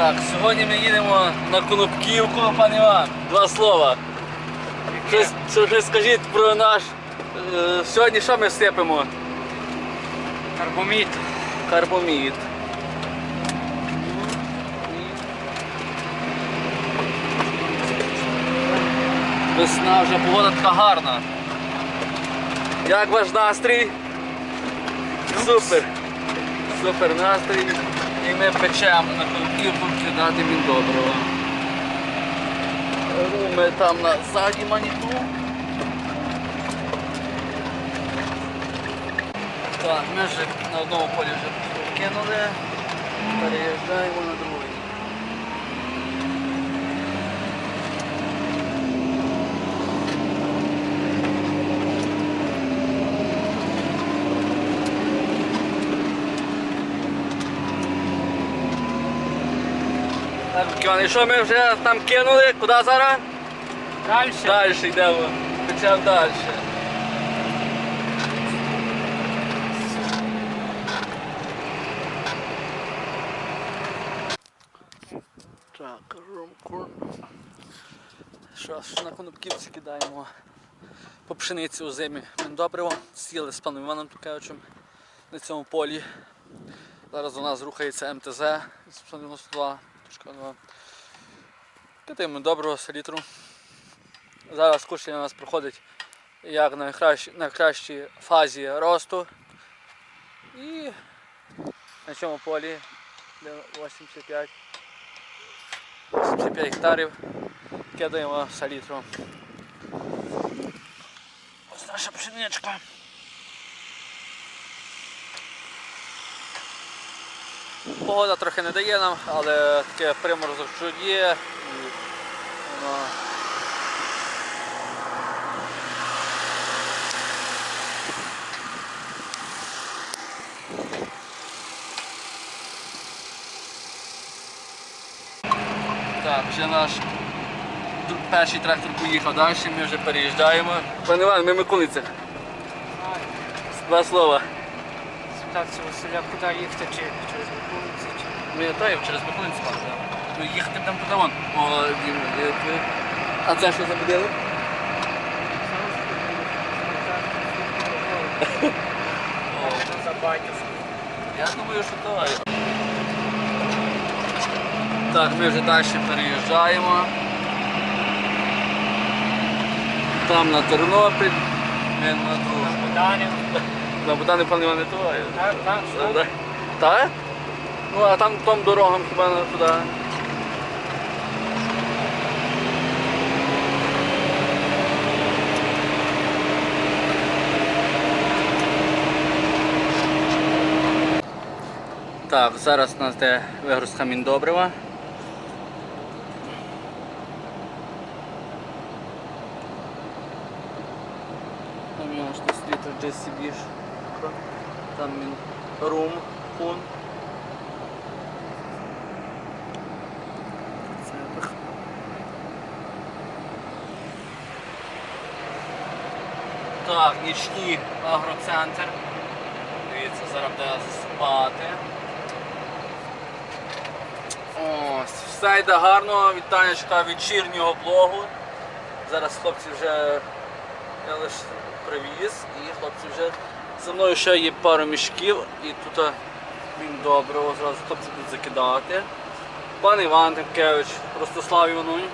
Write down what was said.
Так, сьогодні ми їдемо на Конопківку, пане Іван. Два слова. Щось, що- щось скажіть про наш. е, сьогодні що ми сипемо? Карбоміт. Карбомід. Весна вже погода така гарна. Як ваш настрій? Супер. Супер настрій. І ми печемо на конківку кидати він доброго. Ми там на ззаді маніту. Так, ми вже на одному полі вже кинули, переїжджаємо на другий. Так, і що ми вже там кинули? Куди зараз? Далі. Далі йдемо. Почав далі. Так, ромку. Що ж, на конопківці кидаємо по пшениці у зимі. Добриво. Сіли з паном Іваном Тукевичем на цьому полі. Зараз у нас рухається МТЗ 192. Кидаємо доброго селітру. Зараз кушання у нас проходить як на кращій, на фазі росту. І на цьому полі 85, 85 гектарів кидаємо салітру. Ось наша пшеничка. Погода трохи не дає нам, але таке приморозок є. Так, вже наш перший трактор поїхав далі, ми вже переїжджаємо. Пане Іван, ми Миколицях. Два слова. Спитався Василя, куди їхати, чи через Миколиці, чи... Ми то через Миколинці пан. Ну, їхати будемо туди вон. О, він, е, е. А це що за будинок? За батьківську. Я думаю, що то. Так, ми вже далі переїжджаємо. Там на Тернопіль, ми на другу. На Богдани пан Іван не то. Так, так? Да. Так? Ну а там том дорогам хіба туди. Так, зараз у нас де вигрузка міндобрива. Там є аж тут слітер JCB. Там рум, пун. Так, нічний агроцентр. Дивіться, зараз буде спати. Ось, все йде гарно, вітанечка вечірнього блогу. Зараз хлопці вже я лише привіз і хлопці вже за мною ще є пару мішків і тут він доброго зразу хлопці будуть закидати. Пан Іван Тимкевич, Ростислав Іванович,